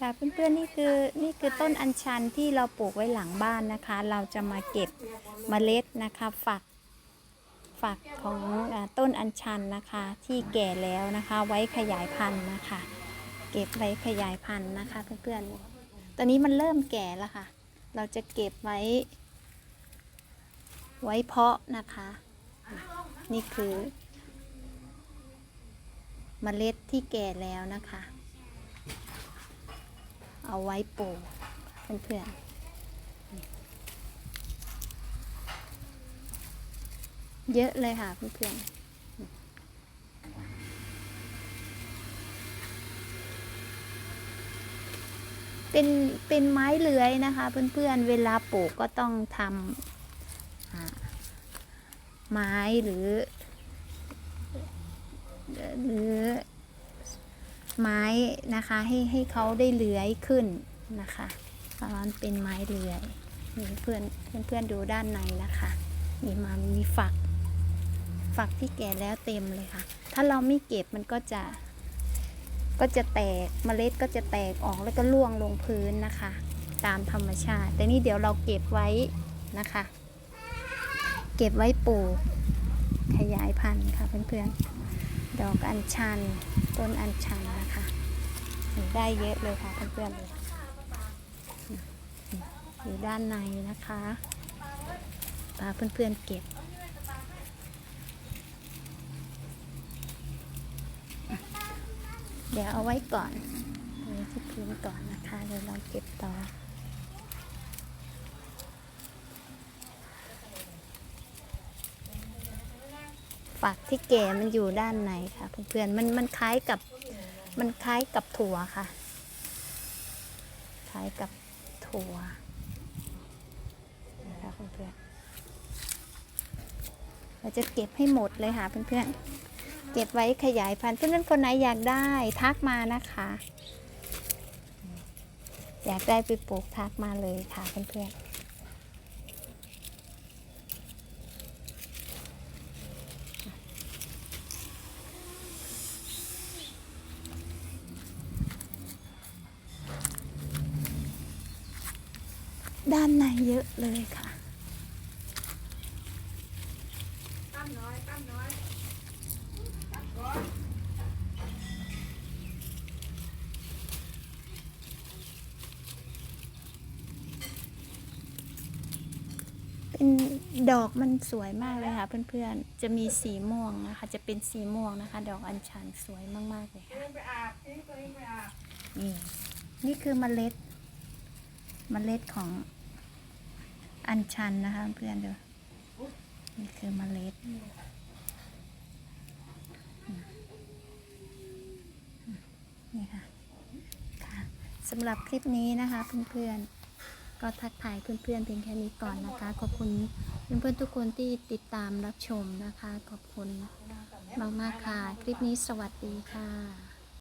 ค่ะเพื่อนๆนี่คือนี่คือต้นอัญชันที่เราปลูกไว้หลังบ้านนะคะ เราจะมาเก็บเมล็ดนะคะฝักฝักของอต้นอัญชันนะคะ ที่แก่แล้วนะคะ ไว้ขยายพันธุ์นะคะ เก็บไว้ขยายพันธุ์นะคะเพื่อนๆตอนนี้มันเริ่มแก่แล้วค่ะ เราจะเก็บไว้ ไว้เพาะนะคะ นี่คือเมล็ดที่แก่แล้วนะคะ เอาไว้ปลูกเพื่อนๆเยอะเลยค่ะเพื่อนๆเป็นเป็นไม้เลื้อยนะคะ เพื่อนๆเวลาปลูกก็ต้องทำไม้หรือ หรือ ไม้นะคะให้ให้เขาได้เลื้อยขึ้นนะคะเพราะมันเป็นไม้เลื้อยนี่เพื่อนเพื่อนเพื่อนดูด้านในนะคะมีมามีฝัก ฝักที่แก่แล้วเต็มเลยค่ะ ถ้าเราไม่เก็บมันก็จะก็จะแตกเมล็ดก็จะแตกออกแล้วก็ร่วงลงพื้นนะคะ ตามธรรมชาติ แต่นี่เดี๋ยวเราเก็บไว้นะคะ เก็บไว้ปลูกขยายพันธุ์ค่ะเพื่อนๆดอกอัญชัน ต้นอัญชันนะ ได้เยอะเลยค่ะเพื่อนๆเลยอยู่ด้านในนะคะพาเพื่อนๆเก็บเดี๋ยวเอาไว้ก่อนเอาไว้ที่พื้นก่อนนะคะ เดี๋ยวเราเก็บต่อ ฝักที่แก่มันอยู่ด้านในค่ะเพื่อนๆ มันมันคล้ายกับ มันคล้ายกับถั่วค่ะ คล้ายกับถั่วนะคะเพื่อนๆเราจะเก็บให้หมดเลยค่ะเพื่อนๆ เก็บไว้ขยายพันธุ์เพื่อนๆคนไหนอยากได้ทักมานะคะ อยากได้ไปปลูกทักมาเลยค่ะเพื่อนๆ ด้านในเยอะเลยค่ะเป็นดอกมันสวยมากเลยค่ะ เพื่อนๆ จะมีสีม่วงนะคะ จะเป็นสีม่วงนะคะ ดอกอัญชันสวยมากๆเลยค่ะนี่นี่คือเมล็ดเมล็ดของ อัญชันนะคะเพื่อนดูนี่คือเมล็ดนี่ค่ะค่ะสำหรับคลิปนี้นะคะเพื่อนๆ ก็ทักทายเพื่อนๆเพียงแค่นี้ก่อนนะคะ ขอบคุณเพื่อนๆทุกคนที่ติดตามรับชมนะคะ ขอบคุณมากๆค่ะ คลิปนี้สวัสดีค่ะ